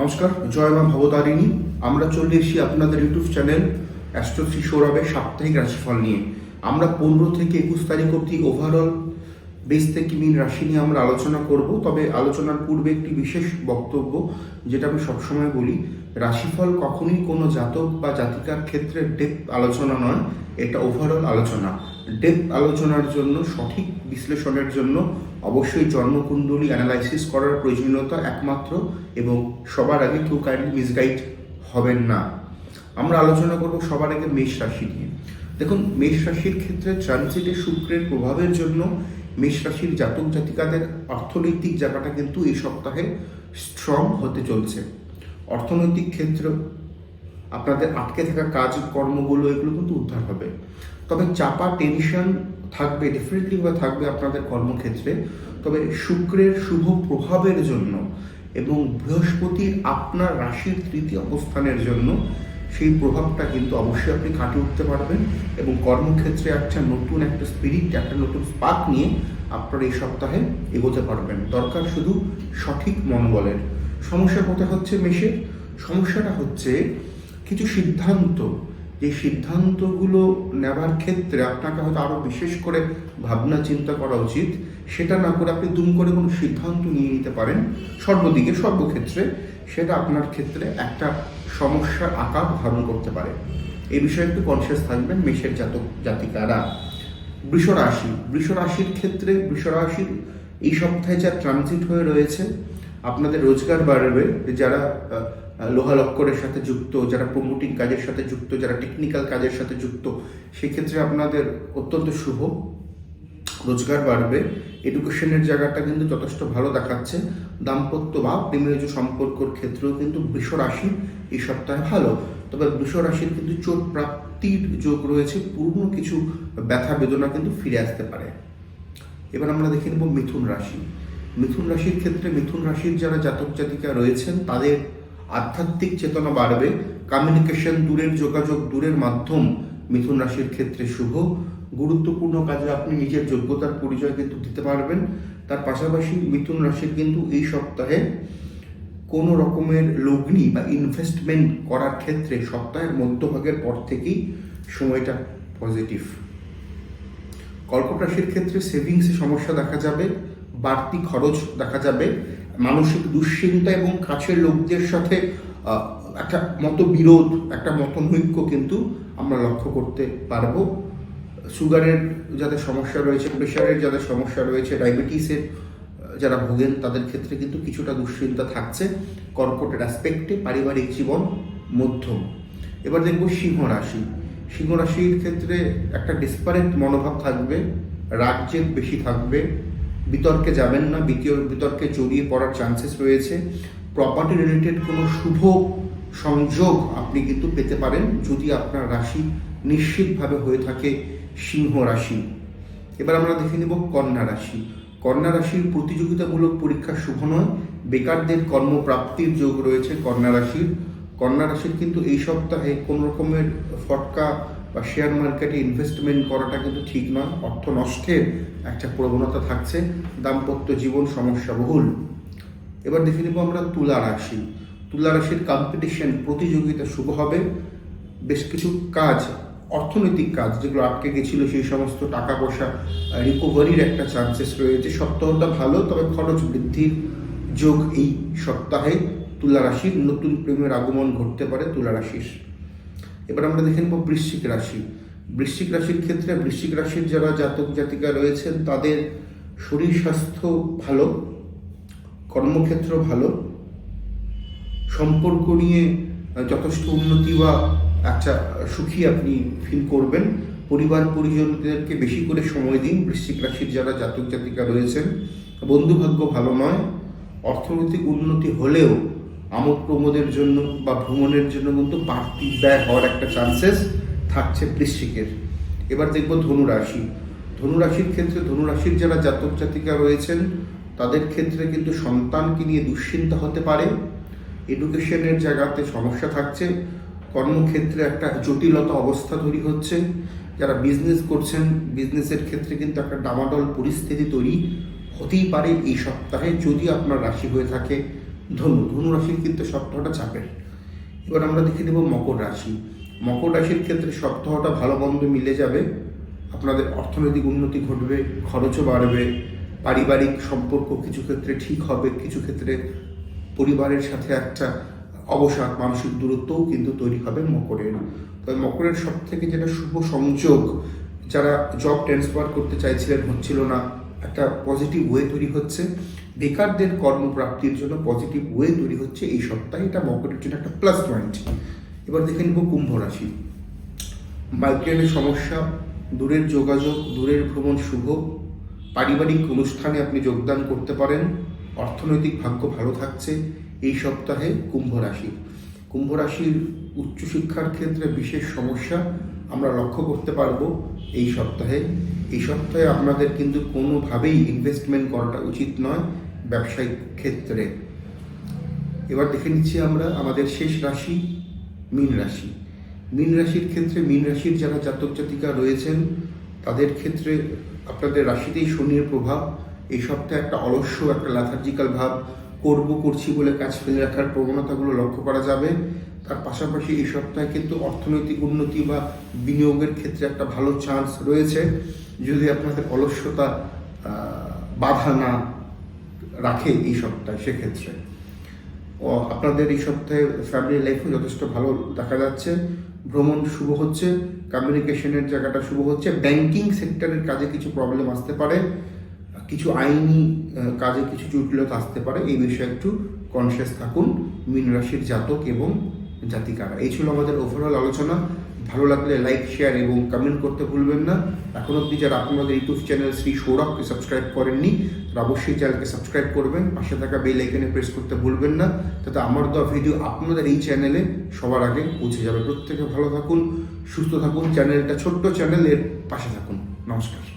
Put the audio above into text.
নমস্কার জয় মা ভবতারিণী। আমরা চলে এসেছি আপনাদের ইউটিউব চ্যানেল অ্যাস্ট্রোশ্রী সৌরভের সাপ্তাহিক রাশিফল নিয়ে। আমরা পনেরো থেকে একুশ তারিখ অবধি ওভারঅল বেশ থেকে মিন রাশি নিয়ে আমরা আলোচনা করব, তবে আলোচনার পূর্বে একটি বিশেষ বক্তব্য, যেটা আমি সবসময় বলি, রাশিফল কখনোই কোনো জাতক বা জাতিকার ক্ষেত্রে ডেপ আলোচনা নয়, এটা ওভারঅল আলোচনা। ডেপ আলোচনার জন্য, সঠিক বিশ্লেষণের জন্য অবশ্যই জন্মকুণ্ডলী অ্যানালাইসিস করার প্রয়োজনীয়তা একমাত্র এবং সবার আগে কেউ কাইন্ডলি মিসগাইড হবেন না। আমরা আলোচনা করব সবার আগে মেষ রাশি নিয়ে। দেখুন, মেষ রাশির ক্ষেত্রে ট্রানজিটে শুক্রের প্রভাবের জন্য মেষ রাশির জাতক জাতিকাদের অর্থনৈতিক জায়গাটা কিন্তু এই সপ্তাহে স্ট্রং হতে চলছে। অর্থনৈতিক ক্ষেত্র, আপনাদের আটকে থাকা কাজ, কর্মগুলো, এগুলো কিন্তু উদ্ধার হবে। তবে চাপা টেনশন থাকবে ডেফিনেটলি বা থাকবে আপনাদের কর্মক্ষেত্রে। তবে শুক্রের শুভ প্রভাবের জন্য এবং বৃহস্পতির আপনার রাশির তৃতীয় অবস্থানের জন্য সেই প্রভাবটা কিন্তু অবশ্যই আপনি কাটিয়ে উঠতে পারবেন এবং কর্মক্ষেত্রে একটা নতুন একটা স্পিরিট একটা নতুন স্পার্ক নিয়ে আপনারা এই সপ্তাহে এগোতে পারবেন। দরকার শুধু সঠিক মনোবলের। সমস্যা কোথায় হচ্ছে মেশের সমস্যাটা হচ্ছে কিছু সিদ্ধান্ত যে সিদ্ধান্তগুলো নেওয়ার ক্ষেত্রে আপনাকে হয়তো আরও বিশেষ করে ভাবনা চিন্তা করা উচিত। সেটা না করে আপনি দুম করে কোনো সিদ্ধান্ত নিয়ে নিতে পারেন। সর্বদিকে, সর্বক্ষেত্রে সেটা আপনার ক্ষেত্রে একটা সমস্যার আকার ধারণ করতে পারে। এই বিষয়ে একটু কনসিয়াস থাকবেন মেষের জাতক জাতিকারা। বৃষ রাশি, বৃষ রাশির ক্ষেত্রে বৃষ রাশির এই সপ্তাহে যা ট্রানজিট হয়ে রয়েছে, আপনাদের রোজগার বাড়বে। যারা লোহা লক্করের সাথে যুক্ত, যারা প্রমোটিং কাজের সাথে যুক্ত, যারা টেকনিক্যাল কাজের সাথে যুক্ত, সেক্ষেত্রে আপনাদের অত্যন্ত শুভ। রোজগার বাড়বে। এডুকেশনের জায়গাটা কিন্তু যথেষ্ট ভালো দেখাচ্ছে। দাম্পত্য বা প্রেমের যে সম্পর্কর ক্ষেত্রেও কিন্তু বৃষ রাশি এই সপ্তাহে ভালো। তবে বৃষ রাশির কিন্তু চোট প্রাপ্তির যোগ রয়েছে। পুরনো কিছু ব্যথা বেদনা কিন্তু ফিরে আসতে পারে। এবার আমরা দেখে নেব মিথুন রাশি। মিথুন রাশির ক্ষেত্রে মিথুন রাশির যারা জাতক জাতিকা রয়েছেন, তাদের আধ্যাত্মিক চেতনা বাড়বে কমিউনিকেশন দূরের যোগাযোগ দূরের মাধ্যম, মিথুন রাশির ক্ষেত্রে শুভ। গুরুত্বপূর্ণ কাজে আপনি নিজের যোগ্যতার পরিচয় কিন্তু দিতে পারবেন। তার পাশাপাশি মিথুন রাশির কিন্তু এই সপ্তাহে কোনো রকমের লগ্নি বা ইনভেস্টমেন্ট করার ক্ষেত্রে সপ্তাহের মধ্যভাগের পর থেকেই সময়টা পজিটিভ কর্কট রাশির ক্ষেত্রে সেভিংসে সমস্যা দেখা যাবে, বাড়তি খরচ দেখা যাবে মানসিক দুশ্চিন্তা এবং কাছের লোকদের সাথে একটা মতবিরোধ একটা মতনৈক্য কিন্তু আমরা লক্ষ্য করতে পারব। সুগারের যাদের সমস্যা রয়েছে, প্রেশারের যাদের সমস্যা রয়েছে, ডায়াবেটিসের যারা ভোগেন, তাদের ক্ষেত্রে কিন্তু কিছুটা দুশ্চিন্তা থাকছে। কর্কটের অ্যাসপেক্টে পারিবারিক জীবন মধ্যম। এবার দেখব সিংহ রাশি। সিংহ রাশির ক্ষেত্রে একটা ডিসপারেট মনোভাব থাকবে রাজ্যের বেশি থাকবে বিতর্কে যাবেন না বিতীয় বিতর্কে জড়িয়ে পড়ার চান্সেস রয়েছে। প্রপার্টি রিলেটেড কোনো শুভ সংযোগ আপনি কিন্তু পেতে পারেন যদি আপনার রাশি নিশ্চিতভাবে হয়ে থাকে সিংহ রাশি। এবার আমরা দেখে নিব কন্যা রাশি। কন্যা রাশির প্রতিযোগিতামূলক পরীক্ষা শুভ নয়, বেকারদের কর্মপ্রাপ্তির যোগ রয়েছে কন্যা রাশির। কন্যা রাশির কিন্তু এই সপ্তাহে কোন রকমের ফটকা বা শেয়ার মার্কেটে ইনভেস্টমেন্ট করাটা কিন্তু ঠিক নয়। অর্থ নষ্টের একটা প্রবণতা থাকছে। দাম্পত্য জীবন সমস্যা বহুল এবার দেখে নিব আমরা তুলা রাশি। তুলা রাশির কম্পিটিশন প্রতিযোগিতা শুভ হবে। বেশ কিছু কাজ, অর্থনৈতিক কাজ যেগুলো আটকে গেছিল সেই সমস্ত টাকা পয়সা রিকভারির একটা চান্সেস রয়েছে। সপ্তাহটা ভালো, তবে খরচ বৃদ্ধির যোগ এই সপ্তাহে। তুলা রাশির নতুন প্রেমের আগমন ঘটতে পারে তুলা রাশির। এবার আমরা দেখে নেব বৃশ্চিক রাশি। বৃশ্চিক রাশির ক্ষেত্রে বৃশ্চিক রাশির যারা জাতক জাতিকা রয়েছেন, তাদের শরীর স্বাস্থ্য ভালো, কর্মক্ষেত্র ভালো, সম্পর্ক নিয়ে যথেষ্ট উন্নতি বা একটা সুখী আপনি ফিল করবেন। পরিবার পরিজনদেরকে বেশি করে সময় দিন বৃশ্চিক রাশির যারা জাতক জাতিকা রয়েছেন। বন্ধু ভাগ্য ভালো নয়, অর্থনৈতিক উন্নতি হলেও আমোদ প্রমোদের জন্য বা ভ্রমণের জন্য কিন্তু বাড়তি ব্যয় হওয়ার একটা চান্সেস থাকছে বৃশ্চিকের। এবার দেখব ধনুরাশি। ধনুরাশির ক্ষেত্রে ধনুরাশির যারা জাতক জাতিকা রয়েছেন, তাদের ক্ষেত্রে কিন্তু সন্তানকে নিয়ে দুশ্চিন্তা হতে পারে। এডুকেশনের জায়গাতে সমস্যা থাকছে। কর্মক্ষেত্রে একটা জটিলতা অবস্থা তৈরি হচ্ছে। যারা বিজনেস করছেন বিজনেসের ক্ষেত্রে কিন্তু একটা ডামাডল পরিস্থিতি তৈরি হতেই পারে এই সপ্তাহে যদি আপনার রাশি হয়ে থাকে। ধনু ধনু রাশির কিন্তু সপ্তাহটা চাপের। এবার আমরা দেখে নেব মকর রাশি। মকর রাশির ক্ষেত্রে সপ্তাহটা ভালো মন্দ মিলে যাবে। আপনাদের অর্থনৈতিক উন্নতি ঘটবে, খরচও বাড়বে, পারিবারিক সম্পর্ক কিছু ক্ষেত্রে ঠিক হবে, কিছু ক্ষেত্রে পরিবারের সাথে একটা অবসাদ, মানসিক দূরত্বও কিন্তু তৈরি হবে মকরের। তবে মকরের সব থেকে যেটা শুভ সংযোগ, যারা জব ট্রান্সফার করতে চাইছিলেন, হচ্ছিল না, একটা পজিটিভ ওয়ে তৈরি হচ্ছে। বেকারদের কর্মপ্রাপ্তির জন্য পজিটিভ ওয়ে তৈরি হচ্ছে এই সপ্তাহে। এটা মকরের জন্য একটা প্লাস পয়েন্ট এবার দেখে নিব কুম্ভ রাশি। মাইগ্রেনের সমস্যা, দূরের যোগাযোগ, দূরের ভ্রমণ শুভ। পারিবারিক অনুষ্ঠানে আপনি যোগদান করতে পারেন। অর্থনৈতিক ভাগ্য ভালো থাকছে এই সপ্তাহে কুম্ভ রাশি। কুম্ভ রাশির উচ্চশিক্ষার ক্ষেত্রে বিশেষ সমস্যা, আমরা লক্ষ্য করতে পারব এই সপ্তাহে। এই সপ্তাহে আপনাদের কিন্তু কোনোভাবেই ইনভেস্টমেন্ট করাটা উচিত নয়। ব্যবসায়িক ক্ষেত্রে। এবার দেখে নিচ্ছি আমরা আমাদের শেষ রাশি, মীন রাশি। মীন রাশির ক্ষেত্রে মীন রাশির যারা জাতক জাতিকা রয়েছেন, তাদের ক্ষেত্রে আপনাদের রাশিতেই শনির প্রভাব। এই সপ্তাহে একটা অলস্য, একটা ল্যাথার্জিক্যাল ভাব করব, করছি বলে কাজ ফেলে রাখার প্রবণতাগুলো লক্ষ্য করা যাবে। তার পাশাপাশি এই সপ্তাহে কিন্তু অর্থনৈতিক উন্নতি বা বিনিয়োগের ক্ষেত্রে একটা ভালো চান্স রয়েছে। যদি আপনাদের অলস্যতা বাধা না রাখে এই সপ্তাহে সেক্ষেত্রে। আপনাদের এই সপ্তাহে ফ্যামিলি লাইফও যথেষ্ট ভালো দেখা যাচ্ছে। ভ্রমণ শুভ হচ্ছে কমিউনিকেশনের জায়গাটা শুভ হচ্ছে ব্যাংকিং সেক্টরের কাজে কিছু প্রবলেম আসতে পারে, কিছু আইনি কাজে কিছু জটিলতা আসতে পারে, এই বিষয়ে একটু কনসিয়াস থাকুন। মীন রাশির জাতক এবং জাতিকারা, এই ছিল আমাদের ওভারঅল আলোচনা। ভালো লাগলে লাইক শেয়ার এবং কমেন্ট করতে ভুলবেন না। এখন অব্দি যারা আপনাদের ইউটিউব চ্যানেল শ্রী সৌরভকে সাবস্ক্রাইব করেননি, তারা অবশ্যই চ্যানেলকে সাবস্ক্রাইব করবেন। পাশে থাকা বেল আইকনে প্রেস করতে ভুলবেন না। তাতে আমার দেওয়া ভিডিও আপনাদের এই চ্যানেলে সবার আগে পৌঁছে যাবে। প্রত্যেকে ভালো থাকুন, সুস্থ থাকুন। চ্যানেলটা ছোট্ট চ্যানেলের পাশে থাকুন। নমস্কার।